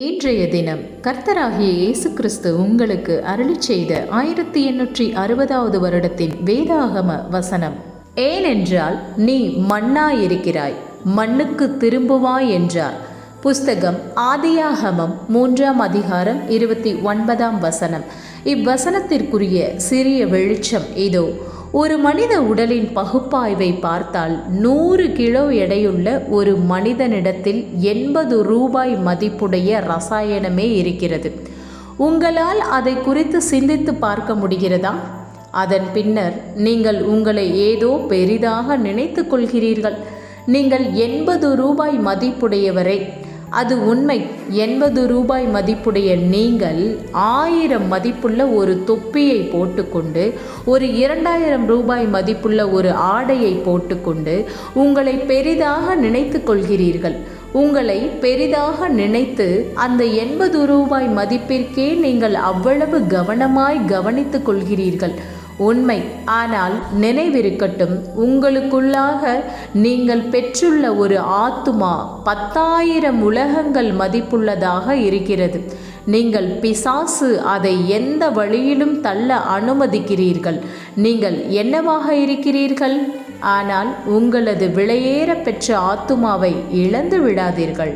இன்றைய தினம் கர்த்தராகிய இயேசு கிறிஸ்து உங்களுக்கு அருளி செய்த ஆயிரத்தி எண்ணூற்றி அறுபதாவது வருடத்தின் வேதாகம வசனம். ஏனென்றால் நீ மண்ணாயிருக்கிறாய் மண்ணுக்கு திரும்புவாய் என்றார். புஸ்தகம் ஆதியாகமம் மூன்றாம் அதிகாரம் இருபத்தி ஒன்பதாம் வசனம். இவ்வசனத்திற்குரிய சிறிய வெளிச்சம் இதோ ஒரு மனித உடலின் பகுப்பாய்வை பார்த்தால் நூறு கிலோ எடையுள்ள ஒரு மனிதனிடத்தில் எண்பது ரூபாய் மதிப்புடைய ரசாயனமே இருக்கிறது. உங்களால் அதை குறித்து சிந்தித்து பார்க்க முடிகிறதா? அதன் பின்னர் நீங்கள் உங்களை ஏதோ பெரிதாக நினைத்து கொள்கிறீர்கள். நீங்கள் எண்பது ரூபாய் மதிப்புடையவரை. அது உண்மை. எண்பது ரூபாய் மதிப்புடைய நீங்கள் ஆயிரம் மதிப்புள்ள ஒரு தொப்பியை போட்டுக்கொண்டு ஒரு இரண்டாயிரம் ரூபாய் மதிப்புள்ள ஒரு ஆடையை போட்டுக்கொண்டு உங்களை பெரிதாக நினைத்து கொள்கிறீர்கள். உங்களை பெரிதாக நினைத்து அந்த எண்பது ரூபாய் மதிப்பிற்கே நீங்கள் அவ்வளவு கவனமாய் கவனித்துக் கொள்கிறீர்கள். உண்மை. ஆனால் நினைவிருக்கட்டும் உங்களுக்குள்ளாக நீங்கள் பெற்றுள்ள ஒரு ஆத்துமா பத்தாயிரம் உலகங்கள் மதிப்புள்ளதாக இருக்கிறது. நீங்கள் பிசாசு அதை எந்த வழியிலும் தள்ள அனுமதிக்கிறீர்கள். நீங்கள் என்னவாக இருக்கிறீர்கள்? ஆனால் உங்களது விலையேற பெற்ற ஆத்துமாவை இழந்து விடாதீர்கள்